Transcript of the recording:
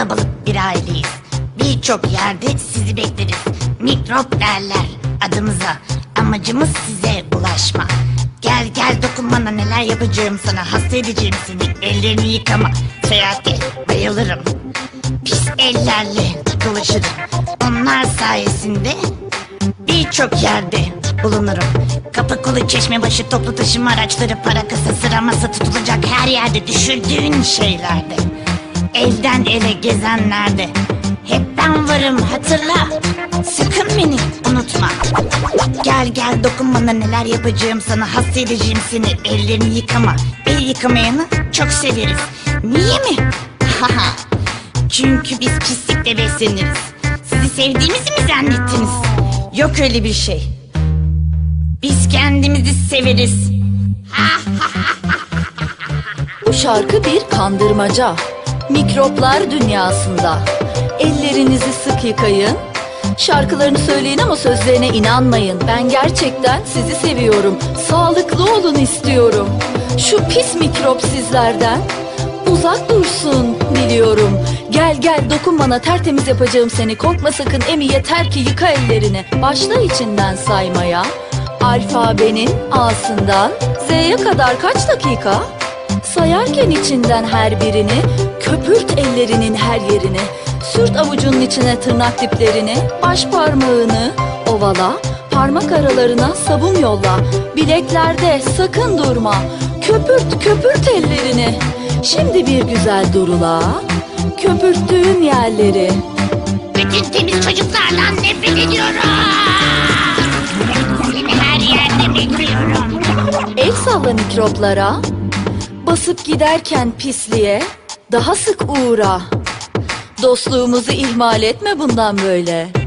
kalabalık bir aileyiz. Birçok yerde sizi bekleriz. Mikrop derler adımıza. Amacımız size bulaşma. Gel gel dokun bana neler yapacağım sana. Hasta edeceğim seni. Ellerini yıkama. Seyahate bayılırım. Pis ellerle dolaşırım. Onlar sayesinde birçok yerde bulunurum. Kapı kolu çeşme başı toplu taşıma araçları para kasası sıraması tutulacak her yerde düşürdüğün şeylerde. Elden ele gezenlerde. Hep ben varım hatırla. Sakın beni unutma. Gel gel dokun bana neler yapacağım sana hasta edeceğim seni ellerini yıkama. El yıkamayanı çok severiz. Niye mi? Haha. Çünkü biz pislikle besleniriz. Sizi sevdiğimizi mi zannettiniz? Yok öyle bir şey. Biz kendimizi severiz. Bu şarkı bir kandırmaca. Mikroplar dünyasında. Ellerinizi sık yıkayın. Şarkılarını söyleyin ama sözlerine inanmayın. Ben gerçekten sizi seviyorum. Sağlıklı olun istiyorum. Şu pis mikrop sizlerden uzak dursun diliyorum. Gel gel dokun bana tertemiz yapacağım seni. Korkma sakın emi yeter ki yıka ellerini. Başla içinden saymaya. Alfabenin A'sından Z'ye kadar kaç dakika? Sayarken içinden her birini, köpürt ellerinin her yerini, sürt avucunun içine tırnak diplerini, baş parmağını ovala, parmak aralarına sabun yolla, bileklerde sakın durma, köpürt köpürt ellerini. Şimdi bir güzel durula, köpürttüğün yerleri, Bütün temiz çocuklardan nefret ediyorum. Seni her yerde bekliyorum. el salla mikroplara, basıp giderken pisliğe, daha sık uğra. Dostluğumuzu ihmal etme bundan böyle.